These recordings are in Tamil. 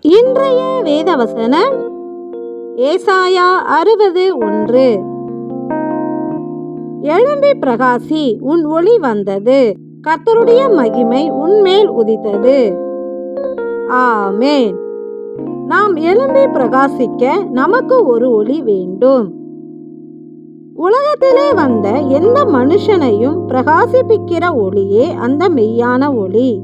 இன்றைய வேதவசனம் ஏசாயா அறுபது ஒன்று. எழும்பி பிரகாசி உன் ஒளி வந்தது. கர்த்தருடைய மகிமை உன்மேல் உதித்தது. ஆமேன். நாம் எழும்பி பிரகாசிக்க நமக்கு ஒரு ஒளி வேண்டும். உலகத்திலே வந்த எந்த மனுஷனையும் பிரகாசிப்பிக்கிற ஒளியே அந்த மெய்யான ஒளி.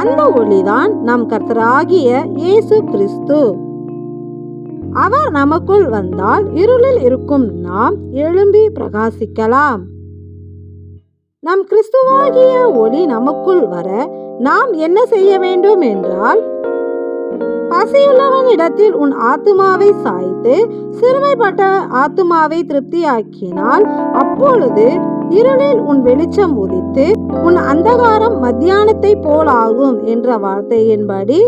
அந்த ஒளிதான் நம் கர்த்தராகிய இயேசு கிறிஸ்து. அவர் நமக்குள் வந்தால் இருளில் இருக்கும் நாம் எழும்பி பிரகாசிக்கலாம். நம் கிறிஸ்துவாகிய ஒளி நமக்குள் வர நாம் என்ன செய்ய வேண்டும் என்றால் பசியுள்ளவனிடத்தில் உன் ஆத்துமாவை சாய்த்து சிறுமைப்பட்ட ஆத்துமாவை திருப்தியாக்கினால் அப்பொழுது இருளில் உன் வெளிச்சம் உதித்து உன் அந்தகாரம் மத்தியானத்தை போலாகும் என்ற வார்த்தையின்படி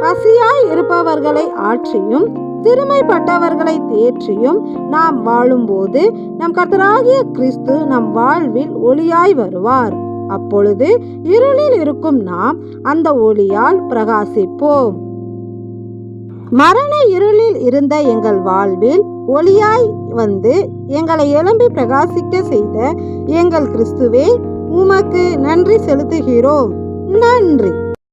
பசியாய் இருப்பவர்களை ஆற்றியும் சிறுமைப்பட்டவர்களை தேற்றியும் நாம் வாழும்போது நம் கர்த்தராகிய கிறிஸ்து நம் வாழ்வில் ஒளியாய் வருவார். அப்பொழுது இருளில் இருக்கும் நாம் அந்த ஒளியால் பிரகாசிப்போம். மரண இருளில் இருந்த எங்கள் வாழ்வில் ஒளியாய் வந்து எங்களை எழும்பி பிரகாசிக்க செய்த எங்கள் கிறிஸ்துவே உமக்கு நன்றி செலுத்துகிறோம். நன்றி.